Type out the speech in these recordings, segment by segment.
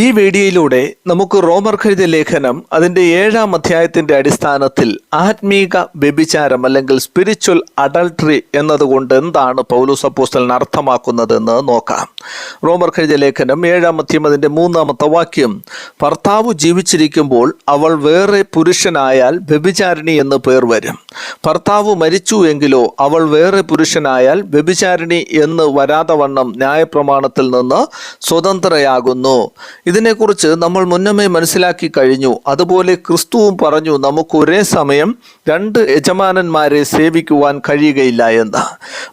ഈ വീഡിയോയിലൂടെ നമുക്ക് റോമർ എഴുതിയ ലേഖനം അതിന്റെ ഏഴാം അധ്യായത്തിന്റെ അടിസ്ഥാനത്തിൽ ആത്മീക വ്യഭിചാരം അല്ലെങ്കിൽ സ്പിരിച്വൽ അഡൾട്ടറി എന്നതുകൊണ്ട് എന്താണ് പൗലൂസ് അപ്പോസ്റ്റലിന് അർത്ഥമാക്കുന്നതെന്ന് നോക്കാം. റോമർ എഴുതിയ ലേഖനം ഏഴാം അധ്യം അതിന്റെ മൂന്നാമത്തെ വാക്യം. ഭർത്താവ് ജീവിച്ചിരിക്കുമ്പോൾ അവൾ വേറെ പുരുഷനായാൽ വ്യഭിചാരിണി എന്ന് പേർ വരും. ഭർത്താവ് മരിച്ചു എങ്കിലോ അവൾ വേറെ പുരുഷനായാൽ വ്യഭിചാരിണി എന്ന് വരാതെ വണ്ണം ന്യായപ്രമാണത്തിൽ നിന്ന് സ്വതന്ത്രയാകുന്നു. ഇതിനെക്കുറിച്ച് നമ്മൾ മുന്നമേ മനസ്സിലാക്കി കഴിഞ്ഞു. അതുപോലെ ക്രിസ്തുവും പറഞ്ഞു നമുക്ക് ഒരേ സമയം രണ്ട് യജമാനന്മാരെ സേവിക്കുവാൻ കഴിയുകയില്ല എന്ന്.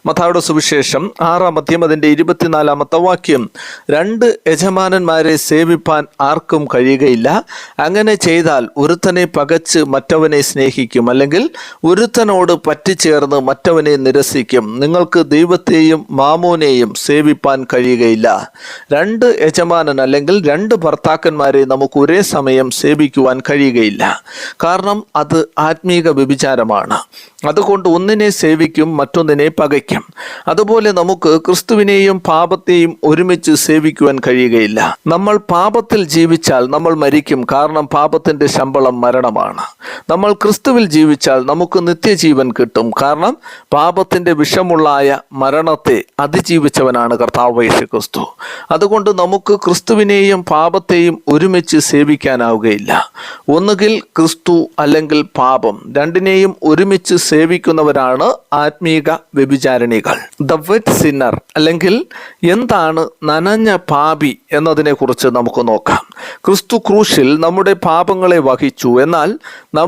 മഥായുടെ സുവിശേഷം ആറാം അധ്യം അതിന്റെ ഇരുപത്തിനാലാമത്തെ വാക്യം. രണ്ട് യജമാനന്മാരെ സേവിപ്പാൻ ആർക്കും കഴിയുകയില്ല. അങ്ങനെ ചെയ്താൽ ഒരുത്തനെ പകച്ച് മറ്റവനെ സ്നേഹിക്കും. അല്ലെങ്കിൽ ഒരുത്തനോട് പറ്റിച്ചേർന്ന് മറ്റവനെ നിരസിക്കും. നിങ്ങൾക്ക് ദൈവത്തെയും മാമോനെയും സേവിപ്പാൻ കഴിയുകയില്ല. രണ്ട് യജമാനൻ അല്ലെങ്കിൽ രണ്ട് ഭർത്താക്കന്മാരെ നമുക്ക് ഒരേ സമയം സേവിക്കുവാൻ കഴിയുകയില്ല. കാരണം അത് ആത്മീക വ്യഭിചാരമാണ്. അതുകൊണ്ട് ഒന്നിനെ സേവിക്കും മറ്റൊന്നിനെ പകയ്ക്കും. അതുപോലെ നമുക്ക് ക്രിസ്തുവിനെയും പാപത്തെയും ഒരുമിച്ച് സേവിക്കുവാൻ കഴിയുകയില്ല. നമ്മൾ പാപത്തിൽ ജീവിച്ചാൽ നമ്മൾ മരിക്കും. കാരണം പാപത്തിന്റെ ശമ്പളം മരണമാണ്. നമ്മൾ ക്രിസ്തുവിൽ ജീവിച്ചാൽ നമുക്ക് നിത്യജീവൻ കിട്ടും. കാരണം പാപത്തിന്റെ വിഷമുള്ളായ മരണത്തെ അതിജീവിച്ചവനാണ് കർത്താവ് യേശു ക്രിസ്തു അതുകൊണ്ട് നമുക്ക് ക്രിസ്തുവിനെയും പാപത്തെയും ഒരുമിച്ച് സേവിക്കാനാവുകയില്ല. ഒന്നുകിൽ ക്രിസ്തു അല്ലെങ്കിൽ പാപം രണ്ടിനെയും ഒരുമിച്ച് സേവിക്കുന്നവരാണ് ആത്മീക വ്യഭിചാരിണികൾ. ദ വെറ്റ് സിന്നർ അല്ലെങ്കിൽ എന്താണ് നനഞ്ഞ പാപി എന്നതിനെക്കുറിച്ച് നമുക്ക് നോക്കാം. ക്രിസ്തു ക്രൂശിൽ നമ്മുടെ പാപങ്ങളെ വഹിച്ചു. എന്നാൽ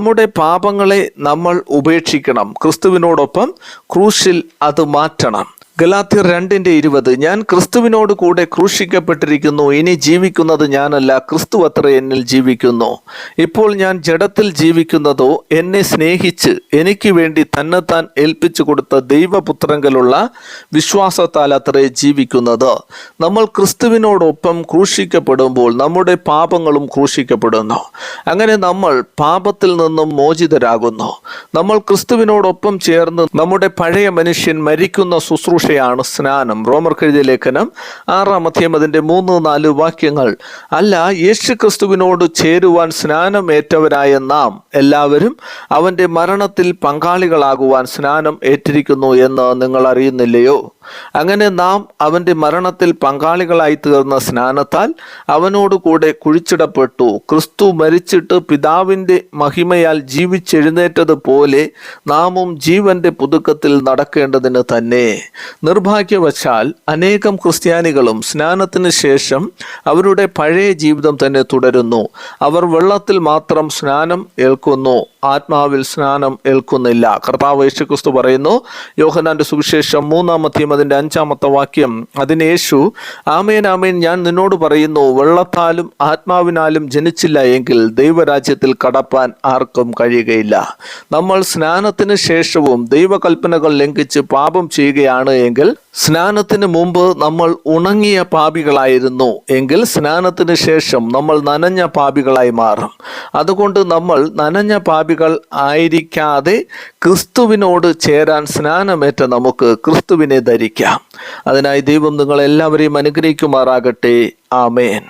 നമ്മുടെ പാപങ്ങളെ നമ്മൾ ഉപേക്ഷിക്കണം. ക്രിസ്തുവിനോടൊപ്പം ക്രൂശിൽ അത് മാറ്റണം. ഗലാത്യർ രണ്ടിന്റെ ഇരുപത്. ഞാൻ ക്രിസ്തുവിനോട് കൂടെ ക്രൂശിക്കപ്പെട്ടിരിക്കുന്നു. ഇനി ജീവിക്കുന്നത് ഞാനല്ല. ക്രിസ്തു അത്ര എന്നിൽ ജീവിക്കുന്നു. ഇപ്പോൾ ഞാൻ ജഡത്തിൽ ജീവിക്കുന്നതോ എന്നെ സ്നേഹിച്ച് എനിക്ക് വേണ്ടി തന്നെത്താൻ ഏൽപ്പിച്ചു കൊടുത്ത ദൈവപുത്രങ്കലുള്ള വിശ്വാസത്താൽ അത്രേ ജീവിക്കുന്നത്. നമ്മൾ ക്രിസ്തുവിനോടൊപ്പം ക്രൂശിക്കപ്പെടുമ്പോൾ നമ്മുടെ പാപങ്ങളും ക്രൂശിക്കപ്പെടുന്നു. അങ്ങനെ നമ്മൾ പാപത്തിൽ നിന്നും മോചിതരാകുന്നു. നമ്മൾ ക്രിസ്തുവിനോടൊപ്പം ചേർന്ന് നമ്മുടെ പഴയ മനുഷ്യൻ മരിക്കുന്ന ശുശ്രൂഷയാണ് സ്നാനം. റോമർ എഴുതിയ ലേഖനം ആറാം അധ്യായം അതിന്റെ മൂന്ന് നാല് വാക്യങ്ങൾ. അല്ല യേശു ക്രിസ്തുവിനോട് ചേരുവാൻ സ്നാനമേറ്റവരായ നാം എല്ലാവരും അവന്റെ മരണത്തിൽ പങ്കാളികളാകുവാൻ സ്നാനം ഏറ്റിരിക്കുന്നു എന്ന് നിങ്ങൾ അറിയുന്നില്ലയോ? അങ്ങനെ നാം അവന്റെ മരണത്തിൽ പങ്കാളികളായി തീർന്ന സ്നാനത്താൽ അവനോട് കൂടെ കുഴിച്ചിടപ്പെട്ടു. ക്രിസ്തു മരിച്ചിട്ട് പിതാവിന്റെ മഹിമയാൽ ജീവിച്ചെഴുന്നേറ്റതുപോലെ നാമും ജീവന്റെ പുതുക്കത്തിൽ നടക്കേണ്ടതിന് തന്നെ. നിർഭാഗ്യവശാൽ അനേകം ക്രിസ്ത്യാനികളും സ്നാനത്തിന് ശേഷം അവരുടെ പഴയ ജീവിതം തന്നെ തുടരുന്നു. അവർ വെള്ളത്തിൽ മാത്രം സ്നാനം ഏൽക്കുന്നു. ആത്മാവിൽ സ്നാനം ഏൽക്കുന്നില്ല. കർത്താവ് യേശു ക്രിസ്തു പറയുന്നു യോഹനാന്റെ സുവിശേഷം മൂന്നാമത്തെയും അതിന്റെ അഞ്ചാമത്തെ വാക്യം. അതിന് യേശു ആമേൻ ആമേൻ ഞാൻ നിന്നോട് പറയുന്നു വെള്ളത്താലും ആത്മാവിനാലും ജനിച്ചില്ല എങ്കിൽ ദൈവരാജ്യത്തിൽ കടപ്പാൻ ആർക്കും കഴിയുകയില്ല. നമ്മൾ സ്നാനത്തിന് ശേഷവും ദൈവകൽപ്പനകൾ ലംഘിച്ച് പാപം ചെയ്യുകയാണ് എങ്കിൽ സ്നാനത്തിന് മുമ്പ് നമ്മൾ ഉണങ്ങിയ പാപികളായിരുന്നു. എങ്കിൽ സ്നാനത്തിന് ശേഷം നമ്മൾ നനഞ്ഞ പാപികളായി മാറും. അതുകൊണ്ട് നമ്മൾ നനഞ്ഞ പാപികൾ ആയിരിക്കാതെ ക്രിസ്തുവിനോട് ചേരാൻ സ്നാനമേറ്റ നമുക്ക് ക്രിസ്തുവിനെ ധരിക്കാം. അതിനായി ദൈവം നിങ്ങളെല്ലാവരെയും അനുഗ്രഹിക്കുമാറാകട്ടെ. ആമേൻ.